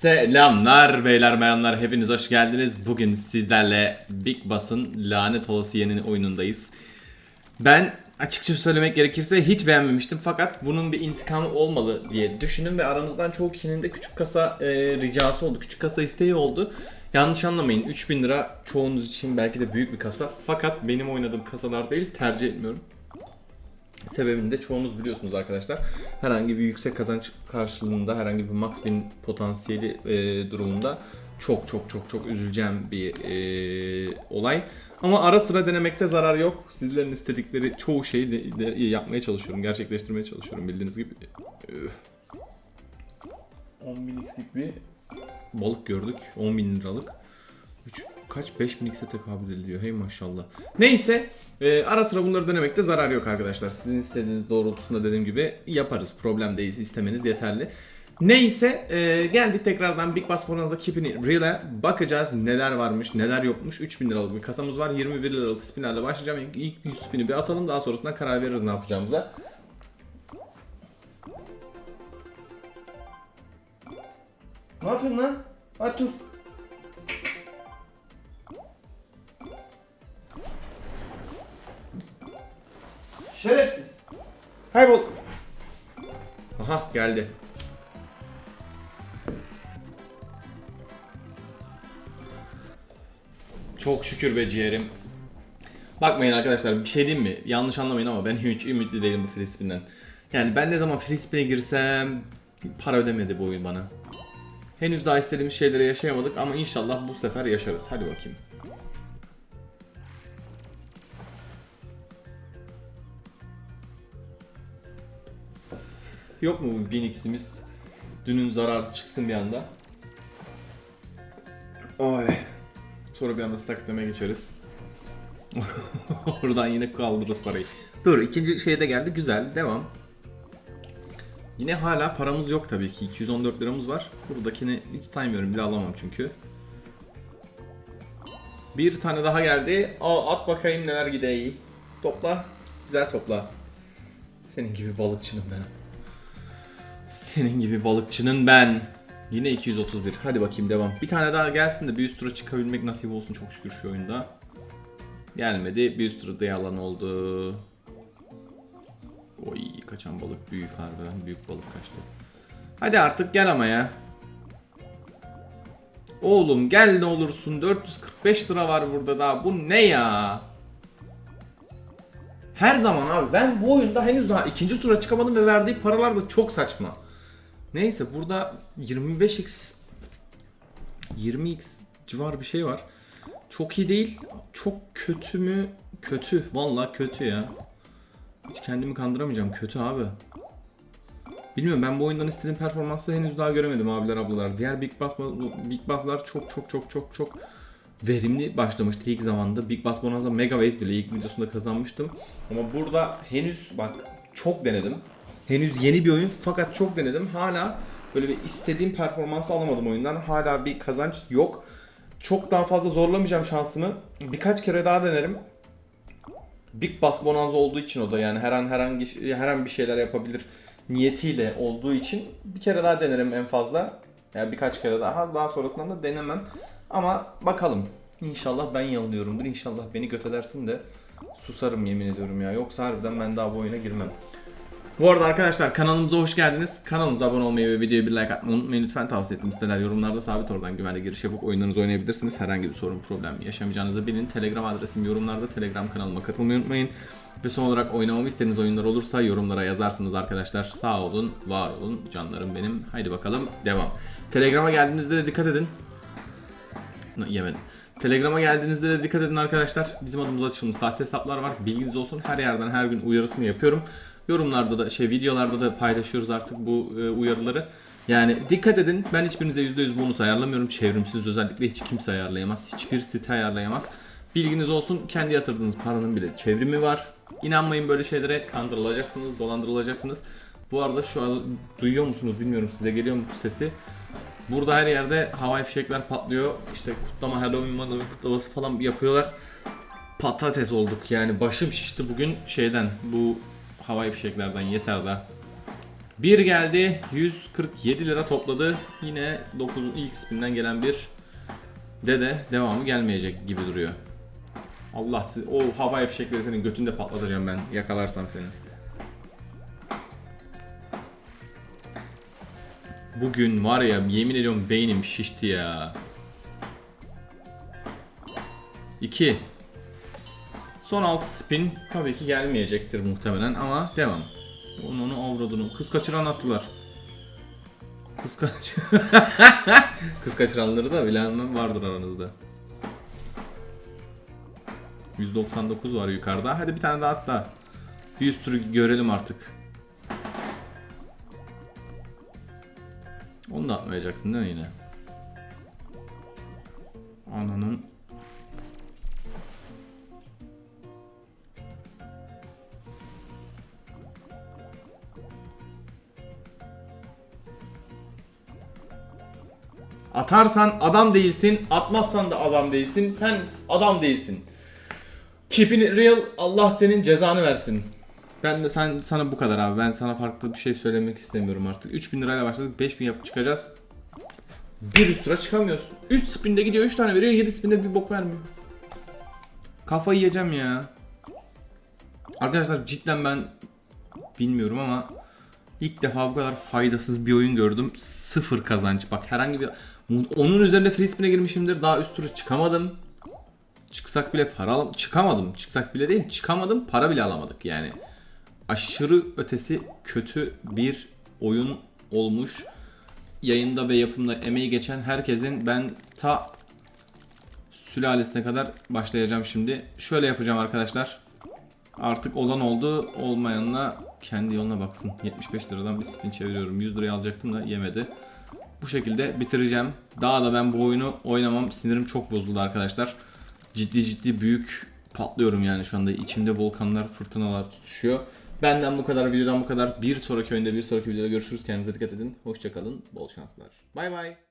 Selamlar beyler bayanlar hepiniz hoş geldiniz. Bugün sizlerle Big Boss'ın lanet olası yeni oyunundayız. Ben açıkça söylemek gerekirse hiç beğenmemiştim fakat bunun bir intikamı olmalı diye düşündüm ve aranızdan çoğu kişinin de küçük kasa e, ricası oldu, küçük kasa isteği oldu. Yanlış anlamayın 3000 lira çoğunuz için belki de büyük bir kasa fakat benim oynadığım kasalar değil tercih etmiyorum. Sebebini de çoğunuz biliyorsunuz arkadaşlar. Herhangi bir yüksek kazanç karşılığında, herhangi bir max win potansiyeli e, durumunda çok çok çok çok üzüleceğim bir e, olay. Ama ara sıra denemekte zarar yok. Sizlerin istedikleri çoğu şeyi de, de yapmaya çalışıyorum, gerçekleştirmeye çalışıyorum bildiğiniz gibi. Üf. 10 bin x'lik bir balık gördük. 10 bin liralık. Üç, kaç 5 bin x'e tekabül ediliyor. Hey maşallah. Neyse e, ara sıra bunları denemekte zarar yok arkadaşlar. Sizin istediğiniz doğrultusunda dediğim gibi yaparız. Problem değil. istemeniz yeterli. Neyse e, geldik tekrardan Big Bass Bonanza Keep'in Real'e bakacağız neler varmış neler yokmuş 3000 liralık bir kasamız var 21 liralık spinlerle başlayacağım İlk- ilk 100 spini bir atalım daha sonrasında karar veririz ne yapacağımıza Ne yapıyorsun lan Artur Kaybol. Aha geldi. Çok şükür be ciğerim. Bakmayın arkadaşlar bir şey diyeyim mi? Yanlış anlamayın ama ben hiç ümitli değilim bu free spin'den. Yani ben ne zaman spin'e girsem para ödemedi bu oyun bana. Henüz daha istediğimiz şeyleri yaşayamadık ama inşallah bu sefer yaşarız. Hadi bakayım. Yok mu bu 1000x'imiz? Dünün zararı çıksın bir anda. Oy. Sonra bir anda stacklemeye geçeriz. Oradan yine kaldırırız parayı. Dur ikinci şey de geldi güzel devam. Yine hala paramız yok tabii ki 214 liramız var. Buradakini hiç saymıyorum bir de alamam çünkü. Bir tane daha geldi. Aa, at bakayım neler gidey. Topla. Güzel topla. Senin gibi balıkçının ben. Senin gibi balıkçının ben. Yine 231. Hadi bakayım devam. Bir tane daha gelsin de bir üst tura çıkabilmek nasip olsun çok şükür şu oyunda. Gelmedi. Bir üst turda yalan oldu. Oy kaçan balık büyük harbiden. Büyük balık kaçtı. Hadi artık gel ama ya. Oğlum gel ne olursun. 445 lira var burada daha. Bu ne ya? Her zaman abi ben bu oyunda henüz daha ikinci tura çıkamadım ve verdiği paralar da çok saçma. Neyse burada 25x 20x civar bir şey var. Çok iyi değil. Çok kötü mü? Kötü. Vallahi kötü ya. Hiç kendimi kandıramayacağım. Kötü abi. Bilmiyorum ben bu oyundan istediğim performansı henüz daha göremedim abiler ablalar. Diğer Big Boss Big Boss'lar çok çok çok çok çok verimli başlamıştı ilk zamanda. Big Boss Bonanza Mega Waves bile ilk videosunda kazanmıştım. Ama burada henüz bak çok denedim. Henüz yeni bir oyun fakat çok denedim. Hala böyle bir istediğim performansı alamadım oyundan. Hala bir kazanç yok. Çok daha fazla zorlamayacağım şansımı. Birkaç kere daha denerim. Big Boss Bonanza olduğu için o da yani her an herhangi her an bir şeyler yapabilir niyetiyle olduğu için bir kere daha denerim en fazla. Yani birkaç kere daha daha sonrasında da denemem. Ama bakalım. İnşallah ben yanılıyorumdur. İnşallah beni göt edersin de susarım yemin ediyorum ya. Yoksa harbiden ben daha bu oyuna girmem. Bu arada arkadaşlar kanalımıza hoş geldiniz. Kanalımıza abone olmayı ve videoya bir like atmayı unutmayın. Lütfen tavsiye ettiğim siteler yorumlarda sabit oradan güvenli giriş yapıp oyunlarınızı oynayabilirsiniz. Herhangi bir sorun problem yaşamayacağınızı bilin. Telegram adresim yorumlarda. Telegram kanalıma katılmayı unutmayın. Ve son olarak oynamamı istediğiniz oyunlar olursa yorumlara yazarsınız arkadaşlar. Sağ olun, var olun canlarım benim. Haydi bakalım devam. Telegram'a geldiğinizde de dikkat edin. Yemedim. Telegram'a geldiğinizde de dikkat edin arkadaşlar. Bizim adımıza açılmış sahte hesaplar var. Bilginiz olsun. Her yerden her gün uyarısını yapıyorum. Yorumlarda da şey videolarda da paylaşıyoruz artık bu e, uyarıları. Yani dikkat edin. Ben hiçbirinize %100 bonus ayarlamıyorum. Çevrimsiz özellikle hiç kimse ayarlayamaz. Hiçbir site ayarlayamaz. Bilginiz olsun. Kendi yatırdığınız paranın bile çevrimi var. İnanmayın böyle şeylere. Kandırılacaksınız, dolandırılacaksınız. Bu arada şu an duyuyor musunuz bilmiyorum size geliyor mu sesi. Burada her yerde havai fişekler patlıyor. İşte kutlama Halloween Halloween kutlaması falan yapıyorlar. Patates olduk yani başım şişti bugün şeyden bu havai fişeklerden yeter da. Bir geldi 147 lira topladı. Yine 9 ilk spinden gelen bir dede devamı gelmeyecek gibi duruyor. Allah siz o hava fişekleri senin götünde patlatacağım ben yakalarsam seni. Bugün var ya yemin ediyorum beynim şişti ya. 2 Son 6 spin tabii ki gelmeyecektir muhtemelen ama devam. Onu onu avradını. Kız kaçıran attılar. Kız kaç. Kız kaçıranları da bilen vardır aranızda. 199 var yukarıda. Hadi bir tane daha at da. Bir üst turu görelim artık. Onu da atmayacaksın değil mi yine? Ananın Atarsan adam değilsin, atmazsan da adam değilsin. Sen adam değilsin. Keep it real, Allah senin cezanı versin. Ben de sen sana bu kadar abi. Ben sana farklı bir şey söylemek istemiyorum artık. 3000 lirayla başladık. 5000 yapıp çıkacağız. Bir üst tura çıkamıyoruz. 3 spinde gidiyor 3 tane veriyor 7 spinde bir bok vermiyor. Kafayı yiyeceğim ya. Arkadaşlar cidden ben bilmiyorum ama ilk defa bu kadar faydasız bir oyun gördüm. Sıfır kazanç. Bak herhangi bir onun üzerinde free spin'e girmişimdir. Daha üst tura çıkamadım. Çıksak bile para al çıkamadım. Çıksak bile değil, çıkamadım. Para bile alamadık yani. Aşırı ötesi kötü bir oyun olmuş. Yayında ve yapımda emeği geçen herkesin ben ta sülalesine kadar başlayacağım şimdi. Şöyle yapacağım arkadaşlar. Artık olan oldu. Olmayanla kendi yoluna baksın. 75 liradan bir spin çeviriyorum. 100 liraya alacaktım da yemedi. Bu şekilde bitireceğim. Daha da ben bu oyunu oynamam. Sinirim çok bozuldu arkadaşlar. Ciddi ciddi büyük patlıyorum yani şu anda. içimde volkanlar, fırtınalar tutuşuyor. Benden bu kadar, videodan bu kadar. Bir sonraki oyunda, bir sonraki videoda görüşürüz. Kendinize dikkat edin. Hoşçakalın. Bol şanslar. Bay bay.